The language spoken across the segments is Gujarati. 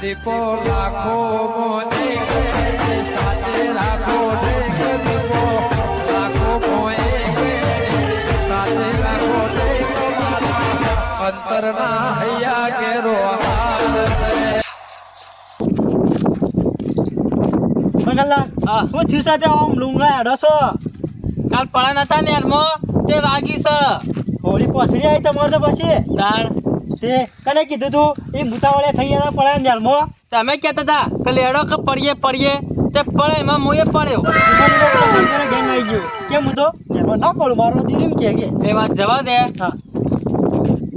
દીપો લાખો મોને સાથે રાખો દીપો. લાખો મોએ સાથે રાખો અંતરના હૈયા કેરો હાર છે. મગનલાલ હા. છું સાથે આમ લુંગડા હેડો છો? કાલ પડા નતા ને તે વાગી છે. હોળી પોસડી આવી તમારે તો પછી? તાણ તે કને કીધું તું? એ મુતાવળે થઈ ગયા પડે ને હાલમાં તમે કહેતા હતા કે લેડો કે પડીએ પડીએ. તે પડે એમાં મોએ પડ્યો. ગેંગ આવી ગયો કેમ હું તો ના પડું? મારો દીરી કે કે. એ વાત જવા દે. હા.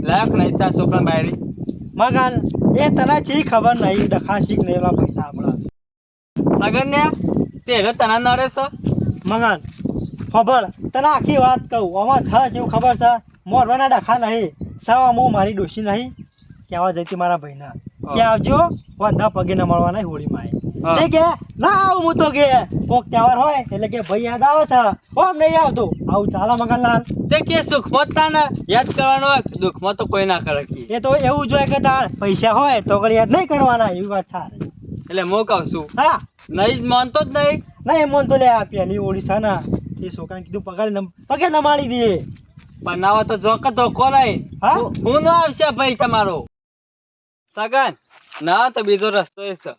લાયક નહીં તા છોકરા બાયરી મગન એ તને ચી ખબર નહીં? ડખાશીક ને એવા પૈસા આપણા. સગન ને તે તને નડે છે? મગન ખબર? તને આખી વાત કહું. આમાં થા જેવું ખબર છે? મોરવાના ડખા નહીં. સાવા હું મારી ડોશી નહીં કહેવા જઈતી મારા ભાઈના. કે આવજો વાંધા પગે ન મળવા નહીં હોળીમાં. એ કે ના આવું હું તો કે કોક તહેવાર હોય એટલે કે ભાઈ યાદ આવે છે. ઓમ નહીં આવતો. આવું ચાલે મગનલાલ. તે કે સુખમાં તાને યાદ કરવાનો હોય દુઃખમાં તો કોઈ ના કરે એ તો એવું જોઈએ કે તાર પૈસા હોય તો ઘડી યાદ નહીં કરવાના એવી વાત સારી. એટલે હું કહું છું હા. નહીં માનતો જ નહીં. નહીં મન તો લે આ પેલી ઓડિશા ના ને એ છોકરાને કીધું પગાર પગે નમાડી દે. બનાવો તો જોક ધોકો લઈ. હા? હું ન આવશે ભાઈ તમારો. સગન ના તો બીજો રસ્તો એ છે.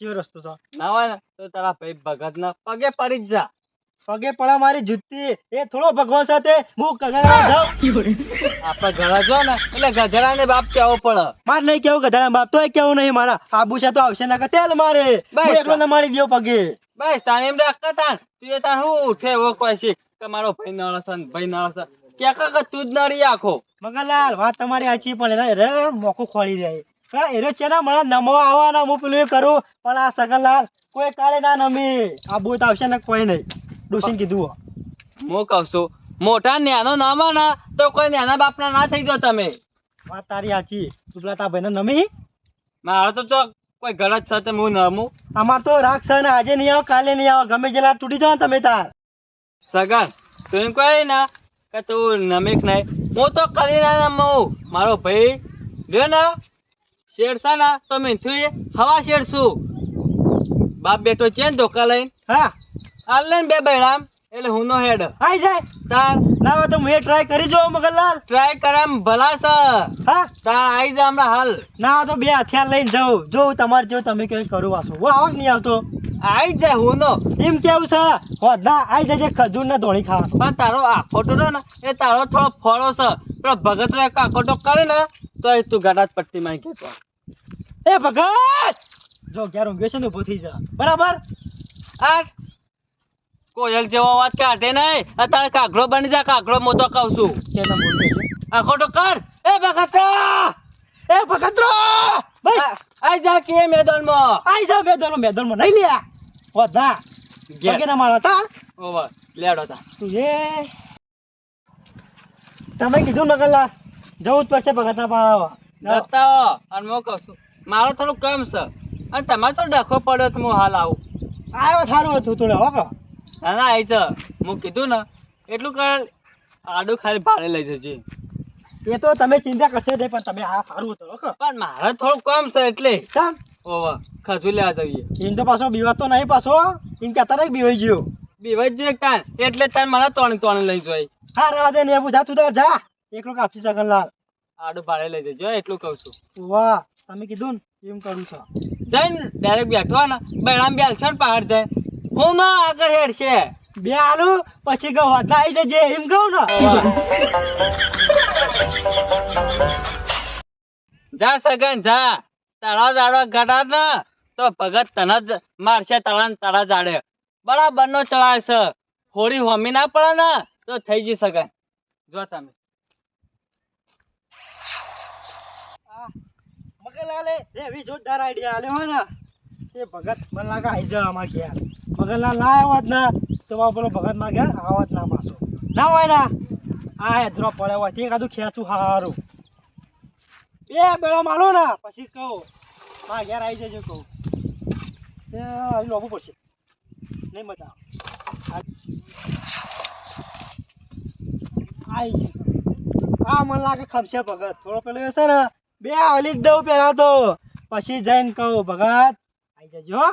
કયો રસ્તો છે? ના તો તારા ભાઈ ભગત ના પગે પડી જ જા. પગે પડા મારી જુત્તી એ થોડો ભગવાન સાથે હું કગડા જાઉં. આપણા ઘરે જો ને એટલે ગધડા ને બાપ કેવો પડે. માર નહીં કેવું ગધડા બાપ તોય કેવું નહીં. મારા આબુ છે તો આવશે ના તેલ મારે. બસ. એકલો એકલો મારી દ્યો પગે. બસ તાને એમ રાખતા તાણ. તું એ તાણ હું ઉઠે એવો કોઈ છે કે મારો ભાઈ નળસન ને ભાઈ નળસ કે કે તું જ નડી આખો. મગનલાલ વાત તમારી સાચી પણ એના રે મોકું ખોલી જાય પણ એનો ચેના મને નમો આવવાના હું પેલું એ કરું પણ આ સગનલાલ કોઈ કાળે ના નમી. આ બોત આવશે ને કોઈ નહીં. ડોસીને કીધું હો. કહું છું મોટા ન્યાનો ના તો કોઈ નાના બાપના ના થઈ જાઓ તમે. વાત તારી સાચી. તું પેલા તારા ભાઈને નમી? મારો તો ચો કોઈ ગલત છે તે હું નમું. અમાર તો રાખ છે ને આજે નહીં આવો કાલે નહીં આવો ગમે જેલા તૂટી જાઓ તમે તાર. સગન તું એમ કહે ને કે તું નમીક નહીં હું તો કરી ના નમું મારો ભાઈ ગયો ને છે ને તો મીઠું હવા શેરશું બાપ બેટો છે ને ધોકા લઈને? હા. હાલ લઈને બે બૈરામ એટલે હું નો હેડ. આઈ જાય. તાર. ના હોય તો હું એ ટ્રાય કરી જોઉં મગનલાલ ટ્રાય કરે એમ ભલા સર. હા. તાર આઈ જા હમણાં હાલ. ના તો બે હથિયાર લઈને જાઉં. જોઉં તમારે જો તમે કઈ કરું વાસો હું આવક નહીં આવતો. આઈ જાય હોનો. એમ કેવું છે? હોદા આઈ જજે ખજૂર ને ધોળી ખાવા પણ તારો આખોટો રહ્યો ને એ તારો થોડો ફળો છે. પેલો ભગત નો એક આખોટો કરે ને તો એ તું ગાડા પટ્ટી માં કહેતો એ ભગત! જો ક્યારે ઊંઘ્યો છે ને ઊભો થઈ જા. બરાબર? આ કોયલ જેવો અવાજ કાઢે નહીં. અત્યારે કાગડો બની જા કાગડો મોટો કહું છું. આખો આખોટો કર. એ ભગત એ ભગતરો! ભાઈ! આઈ જા કે મેદાનમાં આઈ જા મેદાનમાં મેદાનમાં નહીં લ્યા. હોદના પગે ના મારા તાર ઓવર લેડો તા એ. તમે કીધું મગનલાલ જવું જ પડશે ભગતના પાડાવા જતા અને હું કહું છું મારો થોડું કમ છે. અને તમારે તો ડખો પડ્યો તો હું હાલ આવું. આવ્યો સારું હતું થોડે હો ના ના આઈ છે હું કીધું ને એટલું કર આડું ખાલી ભાડે લઈ જજે. એ તો તમે ચિંતા કરશો નહીં પણ તમે આ સારું હતો પણ મારે થોડું કમ છે એટલે. ઓવર લેવા જઈએ. એમ તો પાછો બીવાતો નહીં પાછો એમ કહેતા નહીં બીવાઈ ગયો. બીવાઈ જ તાન એટલે તાન મને ત્રણ ત્રણ લઈ જોઈ હા રહેવા દે ને એવું જા તું તાર જા. એકલો કાપી સગનલાલ આડું ભાડે લઈ જજો એટલું કહું છું. વાહ તમે કીધું ને એમ કરું છું. જઈને ડાયરેક્ટ બેઠો ને બેડામ બેલ છે ને પહાડ જાય. હું ના આગળ હેડ છે બે આલુ પછી કહું વધા આવી જજે એમ કહું ને. જા સગન જા તારા જાડવા ગાડા ને તો ભગત તને જ મારશે તારા ને તારા જાડે બરાબર નો ચડાય છે હોળી હોમી ના પડે ને તો થઈ જઈ સગન જો તમે મગનલાલે એવી જોરદાર આઈડિયા આલ્યો હોય ને એ ભગત મને લાગે આવી જાય અમારે ઘેર મગનલાલ ના આવ્યો જ ના તો મારો પેલો ભગતમાં ઘેર આવો જ ના પાછો ના હોય ના આ હેદરો પડે હોય. તે કાધું ખેંચું હારું. બે બેડો માલો ને. પછી કહું મારા ઘેર આવી જજો. કહું હજી લોબું પડશે. નહીં મજા આવી હા મને લાગે ખમશે ભગત. થોડો પેલો હશે ને, બે હલી જ દઉં પેલા તો. પછી જઈને કહું, ભગત આવી જજો, હો.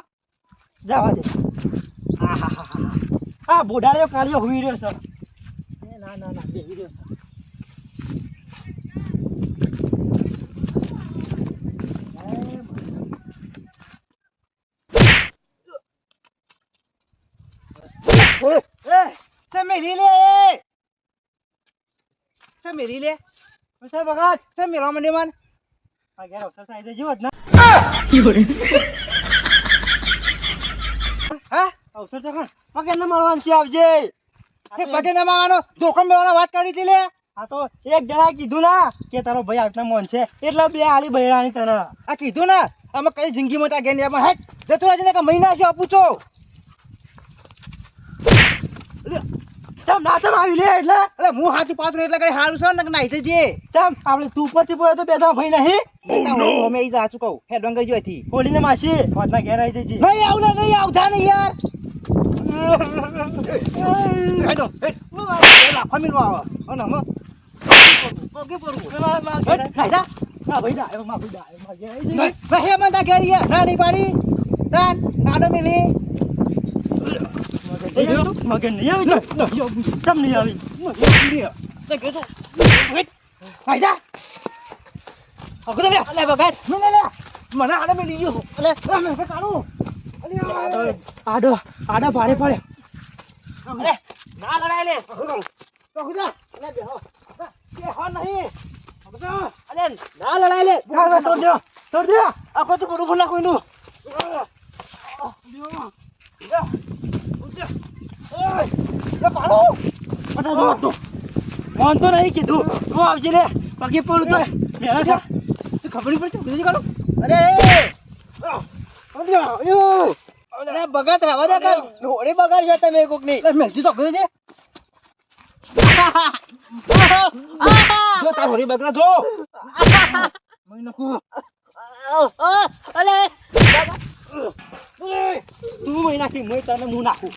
જવા દે. હા હા હા હા હા. બોડાળ્યો કાળિયો હુઈ રહ્યો એ ના ના ના બેહી રહ્યો છે. તમે રી લે તમે રી લે. પછી ભગત તમે રમણ મન આ ઘેર અવસર થાય જજો જ ના. હા અવસર તો ખણ પગે ન મળવાનું છે આવજે. તે પગે ના જોખમ લેવાનો વાત કરી હતી લે. આ તો એક જણા કીધું ના કે તારો ભાઈ આટલા મોન છે. એટલે બે આલી બૈરાની તને. આ કીધું ને? અમે કઈ જિંદગીમાં ત્યાં ગયા નહીં હેટ જતો રહેજે કે મહિના શું આપું છો? ચમ ના ચમ આવી લે એટલે. એટલે હું હાથી પાત્ર એટલે કઈ સારું છે ને નાઈ જજે આપણે તું ઉપરથી પડ્યો તો બે ત્રણ ભાઈ નહીં. અમે ઈ સાચું કહું. ડંગર માસી. વાતના ઘેર આવી જજી નહીં આવું નહીં આવતા નહીં યાર. હેડો હેડ લાફા મિલવા આવે અને અમે પગે પડવું જા ના ભાઈ ગયા. નાડો મિલી અલે ભગત આડો આડો આડો ભારે પડે ના લડાય લે ના લડાય લે ના, ના, છોડ દો, છોડ દો. આખો તો પડું ભૂલા કોઈનું તું. તો નહીં કીધું તું આવજે લે પગે પડું તો ખબર પડશે અરે અરે ભગત રવા દે કર બગાડ બગાડશો તમે કોકની મેલજી તો ગયો છે. જો તા ઘોડી બગડા જો. મય નખું. અલે તું મહી નાખી હું તને હું નાખું.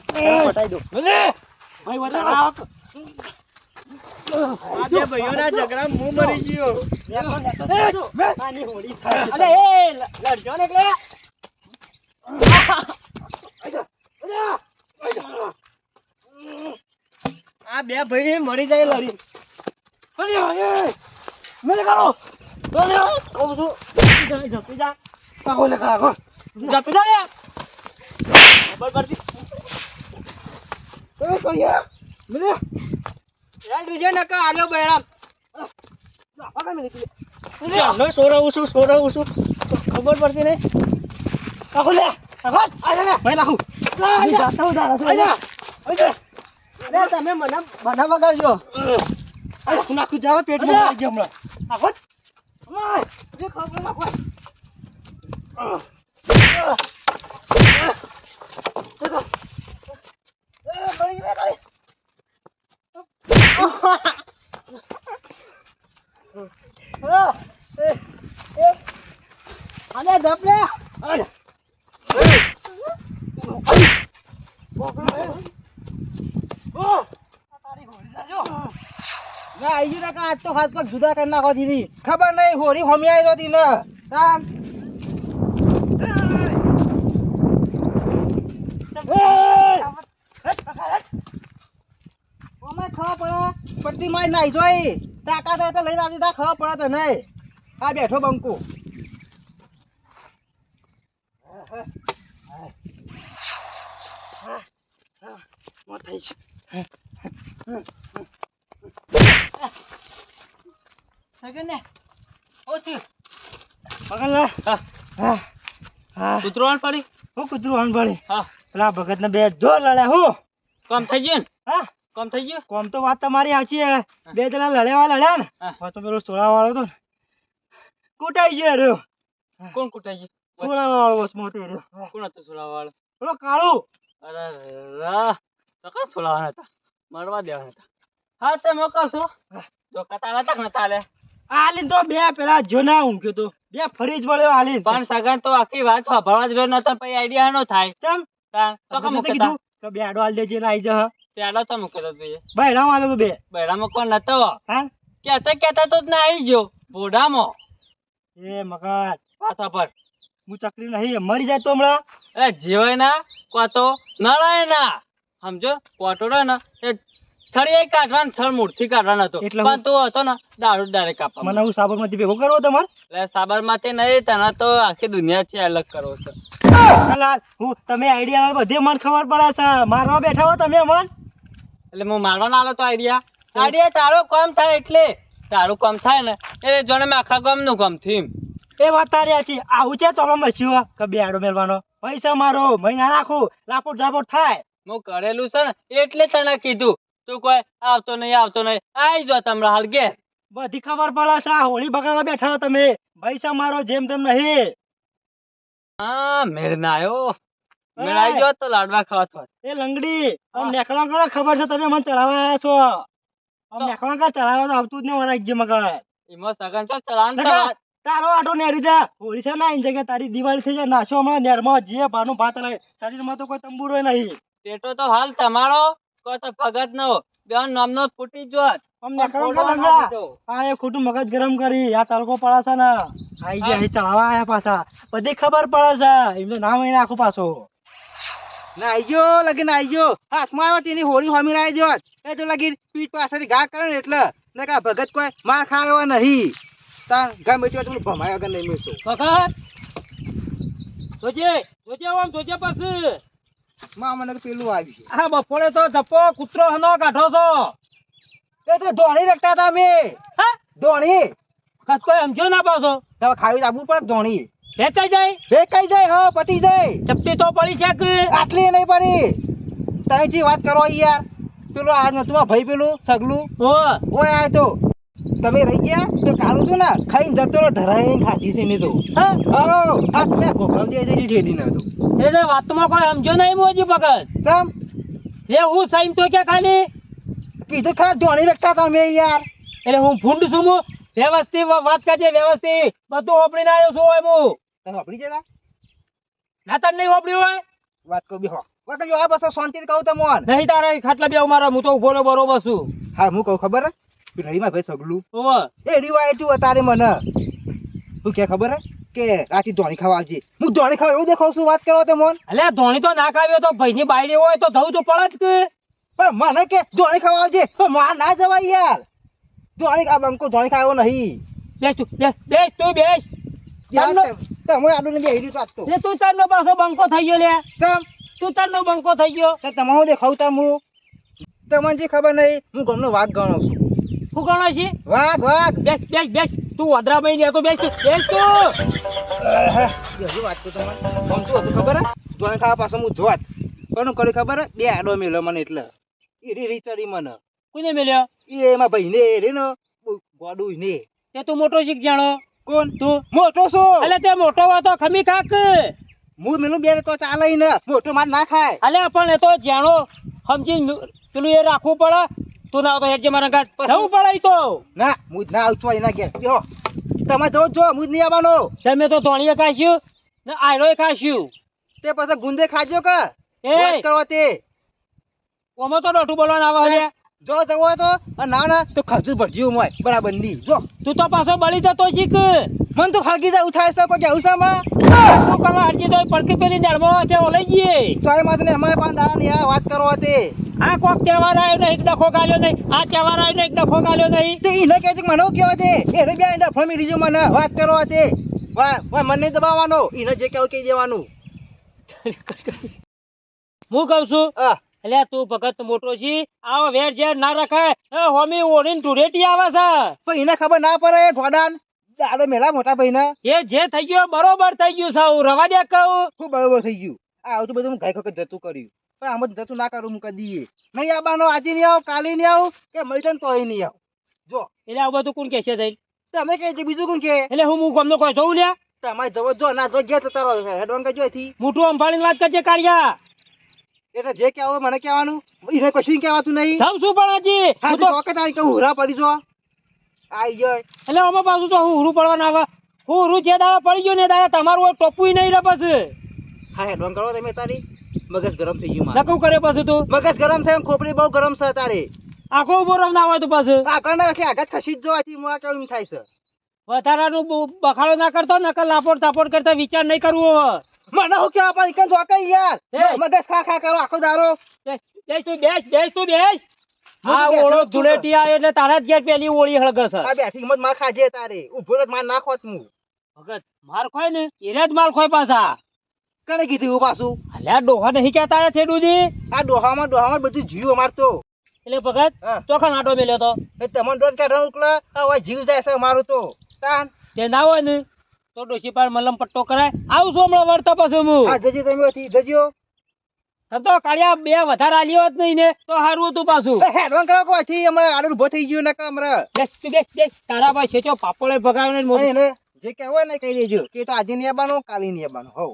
પટાઈ દો અલે ભાઈ વધારે આવ. આ બે ભાઈઓના ઝઘડા હું મરી ગયો. અલે એ લડજો ને એટલે આ બે ભાઈ મરી જાય લડી મેલે કાઢો. ઓ શું? જા, જા, જા. લે કાકો જા, પીધા લે. ખબર પડતી. એ કોળિયા મને? યાર ન કા આલ્યો બેરામ પકડ મે લીધી ચાલો સોરાવું છું સોરાવું છું. ખબર પડતી નહીં. કાકો લે. કાકો, આ જા ને. ભાઈ તારા આજા આજા લે તમે મને મને વગાડજો આખું નાખું, જાવ પેટમાં. આવી ગયું હમણાં. આખો. જે ખબર નાખો એ મરી ગયો રે આ એ એ આલે જપ લે આલે ના આજ તો હાથ પગ જુદા કરી નાખો ખબર નહીં હોળી હોમી આવી હતી ને. તાન. ખબર પડે? પટ્ટી માં નાઈ જોઈ. તાકાત હોય તો લઈને આવતી તા ખબર પડે તો નહીં આ બેઠો બંકુ. થઈ છે. પકડ લે. હા. હા. હા. ઉતરવાનું પડી. હું કૂતરું અનભળી. હા. પેલા ભગત ને બે જો લડ્યા હું. કામ થઈ ગયું ને? હા. કામ થઈ ગયું? કોમ તો વાત તમારી સાચી બે જણા લડ્યા લડ્યા ને. હા. તો પેલો સોળા વાળો તો કૂટાઈ ગયો રહ્યો. કોણ કુટાઈ ગયો? સોળા વાળો બસ મોટો રહ્યો. કોણ હતો સોળા વાળો પેલો કાળું. અરે રા તો કા સોલાવાના હતા? મળવા દેવાના હતા. હા તે કહો છો. જો કતાલા તક ને તાલે આલીન તો બે પેલા જોના ઊંઘ્યો તો. બે ફરી જ વળ્યો આલીન. પણ સગન તો આખી વાત સાંભળવા જ ગયો નતો પછી આઈડિયા નો થાય. ચમ? તો કમ કીધું કે બે આડો આલ દેજે ને આઈ જહ ચાલો તો મૂકે તો તું બૈરામ આલો તો બે. બૈરામાં કોણ નતો? હા? કેતા કેતા તો જ ના આવી ગયો. બોડામાં એ મગજ. પાછા પર. હું ચકરી નહીં મરી જાય તો હમણાં. અરે જીવાય ના કોતો નળાય ના સમજો? કોટોડો ને એ થળી કાઢવાનો થળ મૂળથી કાઢવાનો હતો. એટલે પણ તું હતો ને દારૂ ડારે કાપવા મને હું સાબરમતી ભેગો કરવો તમારે? એટલે સાબરમતી નહીં તને તો આખી દુનિયાથી અલગ કરવો છે. હું તમે આઈડિયા બધે મને ખબર પડે છે. મારવા બેઠા હો તમે મન. એટલે હું મારવાનો આલો તો આઈડિયા આઈડિયા તારો કામ થાય એટલે. તારું કામ થાય ને એટલે જોને મેં આખા ગામનું કામ થયું. એ વાત તારી હતી આવું છે તો મસ્યું કે બે આડો મેળવાનો. પૈસા મારો મહિના રાખું લાપોટ ઝાપોટ થાય. હું કરેલું છે ને એટલે તને કીધું. તું કોઈ આવતો નહીં આવતો નહીં. આઈ જો તમને હાલ બધી ખબર પડે છે આ હોળી બગાડવા બેઠા તમે. પૈસા મારો જેમ તેમ નહીં. હા મેળ ના આવ્યો મેળ આવી તો લાડવા ખાવા થોત. એ લંગડી આમ નેકળા કરો ખબર છે તમે મને ચડાવવા આવ્યા છો. આમ નેકળા કર ચડાવવા તો આવતું જ નહીં મારા જે મગર. એમાં સગન છો વાત. તારો આટો નેરી જા. હોળી છે ને જગ્યા તારી દિવાળી થઈ જાય નાશો હમણાં નેરમાં જે ભાનું ભાત લાગે શરીરમાં તો કોઈ તંબુરો નહીં. પેટો તો હાલ તમારો. કોઈ તો ભગત નો બેન નામનો જ ફૂટી જો અમને ના આ એ ખોટું મગજ ગરમ કરી. આ તડકો પડે છે ને. આઈ ગયા અહીં આયા પાછા. બધી ખબર પડે છે. એમ નામ અહીં નાખું પાછો. ના આઈ ગયો લગીન આઈ ગયો. હાથમાં આવ્યો તેની હોળી હોમી રાઈ જોત. એ તો લગીન પીઠ પાછળથી ઘા કરે ને એટલે. ને કા ભગત કોઈ માર ખાયો નહીં. તાર ગમે તે તમે ભમાયો કે નહીં મળતો ભગત? જોજે જોજે આમ જોજે પાછું. માં મને તો પેલું આવી છે બપોરે તો જપ્પો કૂતરો હનો કાઢો છો. એ તો ધોણી રખતા હતા અમે. હા? ધોણી. કદ કોઈ સમજો ના પાછો હવે ખાવી આપવું પડે ધોણી વેચાઈ જાય? બે જાય હા પટી જાય. ચપટી તો પડી છે કે? આટલી નહીં પડી. જે વાત કરો યાર. પેલું આ નતું આ ભાઈ પેલું સગલું? ઓ. ઓય આ તો. તમે રહી ગયા? તો કાળું હતું ને ખાઈને જતો ધરાઈને ખાધી છે ને તો. હા? દે જઈ ઠેડી ન હતો. એટલે વાતમાં કોઈ સમજો નહીં મોજી ભગત. ચમ? એ હું સહીમ તો કે ખાલી? કીધું ખરા ધોણી વેચતા તમે યાર. એટલે હું ફૂંડ છું હું. વ્યવસ્થિત વાત કરજે વ્યવસ્થિત. બધું હોપડીને આવ્યો છું હોય હું. તને ઓપડી જતા નાતર નહીં ઓપડી હોય? વાત કહું બી હો. વાત કહું આ બસ શાંતિ કહું તો મોન નહીં તારે ખાટલા બે મારા હું તો ઊભો રહો બરોબર છું. હા હું કહું ખબર? હે રહીમાં ભાઈ સગલું ઓવે. એ રીવાય તું તારે મને. તું કે ખબર? હે કે રાતે ધોણી ખાવા આવજે. હું ધોણી ખાવા એવું દેખાવ છું વાત કરો તે મોન અલ્યા ધોણી તો ના ખાવ્યો તો ભાઈની બાયડી હોય તો ધવું તો પડે જ કે. પણ મને કે ધોણી ખાવા આવજે. પણ માં ના જવાય યાર. ધોણી ખા બંકો ધોણી ખાવો નહીં. બેસ તું બેસ બેસ તું બેસ. તમે આડું ને બેહી રહ્યું તો લે તું તારનો પાછો બંકો થઈ ગયો લે. ચમ? તું તારનો બંકો થઈ ગયો. તે તમારું દેખાવ તા હું? તમને જે ખબર નહીં હું ગમનો વાઘ ગણો છું. શું ગણો છે? વાઘ વાઘ. બેસ બેસ બેસ. તું વદરા ભાઈ ને તો બેસ બેસ તું. હજુ વાત તો તમને ફોન શું હતું ખબર? હે ધોણી ખાવા પાછો હું જોત પણ કરી ખબર? બે આડો મેલ્યો મને એટલે. એ રી રીચડી મને. કોને મેલ્યો? એ એમાં ભાઈને રે ને ગોડું ને. તે તું મોટો શીખ જાણો. કોણ? તું? મોટો છો. એટલે તે મોટો હતો ખમી ખાક. હું મેલું બે તો ચાલે ને. મોટો માર ના ખાય. અલે પણ એ તો જાણો સમજી પેલું એ રાખવું પડે. તું ના આવતો હેડજે મારા ઘાટ જવું પડે તો. ના હું ના આવું છું એના ઘેર. જો તમે જો છો હું જ નહીં આવવાનો. તમે તો ધોણીએ ખાશ્યું ને આયરોએ ખાશ્યું તે પછી ગુંદે ખાજો કે? એ. વાત કરો તે? ઓમાં તો ડોઠું બોલવાનું આવે છે જો જવો હોય તો ના ના તો ખજૂર ભરજી મોય બરાબરની જો. તું તો પાછો બળી જતો શીખ. મન તો ફાગી જાય ઉઠાય છે કોઈ કેવું છે તું કરવા હરજી તો પડકી પેલી દાળમાં તે ઓલઈ જઈએ. તો એ માતને અમારે પાંચ દાડા ની આ વાત કરો તે. આ કોક તહેવાર આવ્યો ને એક ડખો ગાલ્યો નહીં. આ તહેવાર આવ્યો ને એક ડખો ગાલ્યો નહીં. તે ઈને કહે છે મને કહેવા દે? એને બે એના ફમી લીજો મને. વાત કરો તે. વાહ મને દબાવવાનો. ઈને જે કેવું કહી દેવાનું. હું કહું છું હા. એટલે તું ભગત મોટો છી આવો વેર ઝેર ના રખાય. એ હોમી ઓડીન ધુરેટી આવે છે. પણ એને ખબર ના પડે ગોડાન? દાડો મેલા મોટા ભાઈને. એ જે થઈ ગયો બરોબર થઈ ગયું સાવ રવા દે કહું. ખૂબ બરોબર થઈ ગયું. આ આવતું બધું હું ગાય વખત જતું કર્યું. પણ આમ જ જતું ના કરું હું કદી નહીં આવવાનો આજે નહીં આવ કાલે નહીં આવ કે મળી તોય નહીં આવ. જો. એટલે આવું બધું કોણ કે છે થઈ તમે કહે છે બીજું કોણ કે એટલે હું હું ગમનો કોઈ જોઉં લ્યા? તમારે જવો જો ના જો ગયા તો તારો હેડવાન કરજો અહીંથી. મોટું અંફાળીને વાત કરજે કાળિયા. એટલે જે કહેવું મને કહેવાનું. એને કશું કહેવાતું નહીં. જાઉં છું પણ હજી હા તો તો ચોકે તારી કહું હુરા પડી જો આઈ ગયો. એટલે અમે પાછું તો હું હુરું પડવાના આવે? હું હુરું જે દાડા પડી ગયો ને દાડા તમારું ટોપું નહીં રહે પછી. હા હેડવાન કરો તમે તારી. મગજ ગરમ થઈ ગયું મારું. નકું કરે પછી તું. મગજ ગરમ થયું ખોપડી બહુ ગરમ છે તારી. આખો ઊભો રમ ના હોય તો પાછું. આગળ ના કે આગળ ખસી જ જવાથી હું આ કેવું થાય છે? વધારાનું બખાડો ના કરતો નકર લાપોડ તાપોડ કરતા વિચાર નહીં કરવો હવે. મને હું કેવા પાછી કન જોકે યાર? મગજ ખા ખા કરો આખો દારો જય તું બેસ જય તું બેસ. હું આ ઓળો જ આવે એટલે તારા જ ઘેર પેલી ઓળી હળગસ આ બેઠી મત માર ખાજે તારે. ઊભો રહ માર નાખોત હું. ભગત માર ખોય ને એને જ માર ખોય પાછા. કને કીધું પાછું? અલ્યા ડોહા નહીં કહેતા હે થેડુજી આ ડોહામાં ડોહામાં બધું જીવ અમાર તો. એટલે ભગત. ચોખા નાટો મેલ્યો તો. એ તમને ડોન કે રંગ ઉકલા હવે જીવ જાય છે મારું તો. તાન. તે ના હોય ને તો ડોશી પાર મલમ પટ્ટો કરાય. આવું છું હમણાં વળતા પાછું હું. હા જજો તમે થી જજો. તો કાળિયા બે વધારે આલ્યો જ નહીં ને તો હારું હતું પાછું. હેડવાન કરો કો થી અમે આડું ઊભો થઈ ગયું ને કમરે બેસ તું બેસ બેસ તારા ભાઈ છે પાપડે ભગાવ્યો ને મોઢું. ને જે કહેવાય ને કહી દેજો કે તો આજે નહીં આવવાનું કાલે નહીં આવવાનું હો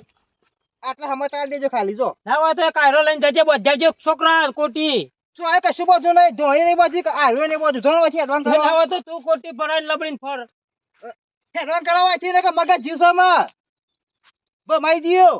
આટલા સમાચાર દેજો ખાલી જો. ના હોય તો કાયરો લઈને જજે બધા જે છોકરા કોટી. જો આ કશું બધું નહીં ધોઈ નહીં બાજુ આર્યો નહીં બધું. ધોણ પછી તો તું કોટી ભરાઈ લબડીને ફર. હેડવાન કરાવવા થી ને કે મગજ જીવસામાં બમાઈ દિયો.